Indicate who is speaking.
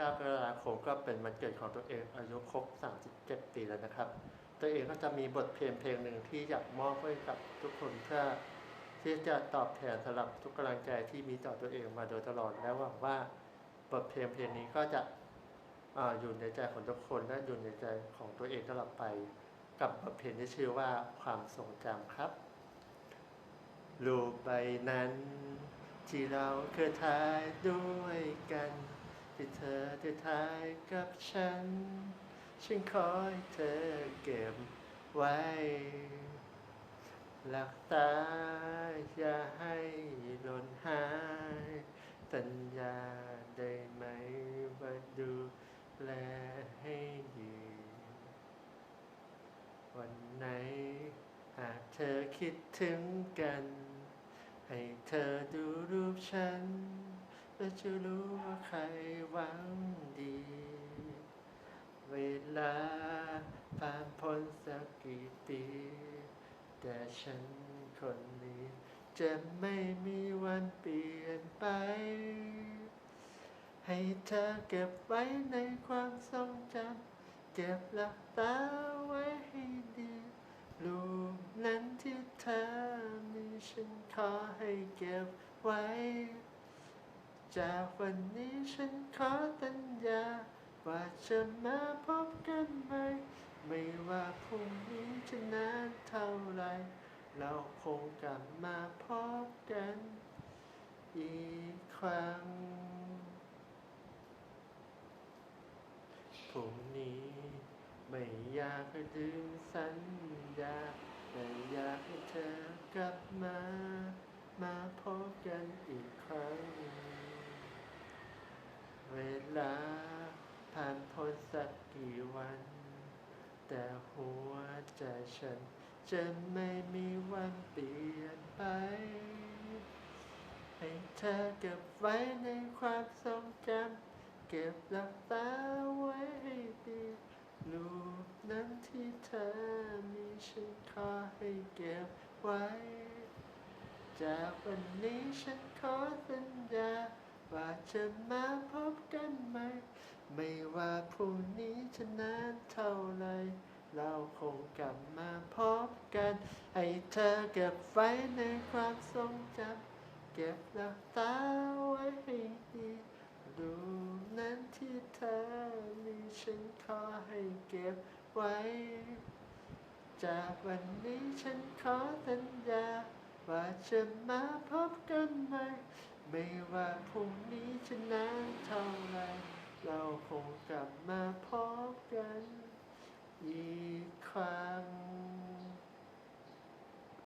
Speaker 1: 9กรกฎาคมก็เป็นวันเกิดของตัวเองอายุครบ 37 ปีแล้วนะครับ ตัวเองก็จะมีบทเพลงเพลงหนึ่งที่อยากมอบให้กับทุกคนเพื่อที่จะตอบแทนสำหรับทุกกำลังใจที่มีต่อตัวเองมาโดยตลอดและหวังว่าบทเพลงเพลงนี้ก็จะออยู่ในใจของทุกคนและอยู่ในใจของตัวเองตลอดไป กับบทเพลงที่ชื่อว่าความทรงจำครับรูปใบนั้น ที่เราเคยถ่ายด้วยกัน ที่เธอได้ถ่ายกับฉัน ฉันขอให้เธอเก็บไว้ หลักตาอย่าให้หล่นหาย สัญญาได้ไหมว่าดูแลให้ดี วันไหนหากเธอคิดถึงกัน ให้เธอดูรูปฉัน แล้วจะรู้ว่าใครหวังดี เวลาผ่านพ้นสักกี่ปี แต่ฉันคนนี้ จะไม่มีวันเปลี่ยนไป ให้เธอเก็บไว้ในความทรงจำเก็บหลักตาไว้ให้ดีรูปนั้นที่เธอมีฉันขอให้เก็บไว้ จากวันนี้ฉันขอสัญญา ว่าจะมาพบกันใหม่ไม่ว่าพรุ่งนี้จะนานเท่าไร เราคงกลับมาพบกัน อีกครั้งพรุ่งนี้ไม่อยากให้ลืมสัญญาแต่อยากให้เธอกลับมา มาพบกันอีกครั้ง วลาผ่านพ้นสักกี่วัน แต่หัวใจฉันจะไม่มีวันเปลี่ยนไป ให้เธอเก็บไว้ในความทรงจำเก็บหลักตาไว้ให้ดีรูปนั้นที่เธอมีฉันขอให้เก็บไว้ จากวันนี้ฉันขอสัญญา จะมาพบกันใหม ไม่ว่าพรุ่งนี้จะนานเท่าไร เราคงกลับมาพบกัน ให้เธอเก็บไว้ในความทรงจำเก็บหลักตาไว้ให้ดีดูนั้นที่เธอมีฉันขอให้เก็บไว้ จากวันนี้ฉันขอสัญญา ว่าจะมาพบกันใหม่ ไม่ว่าพรุ่งนี้จะนานเท่าไร เราคงกลับมาพบกันอีกครั้ง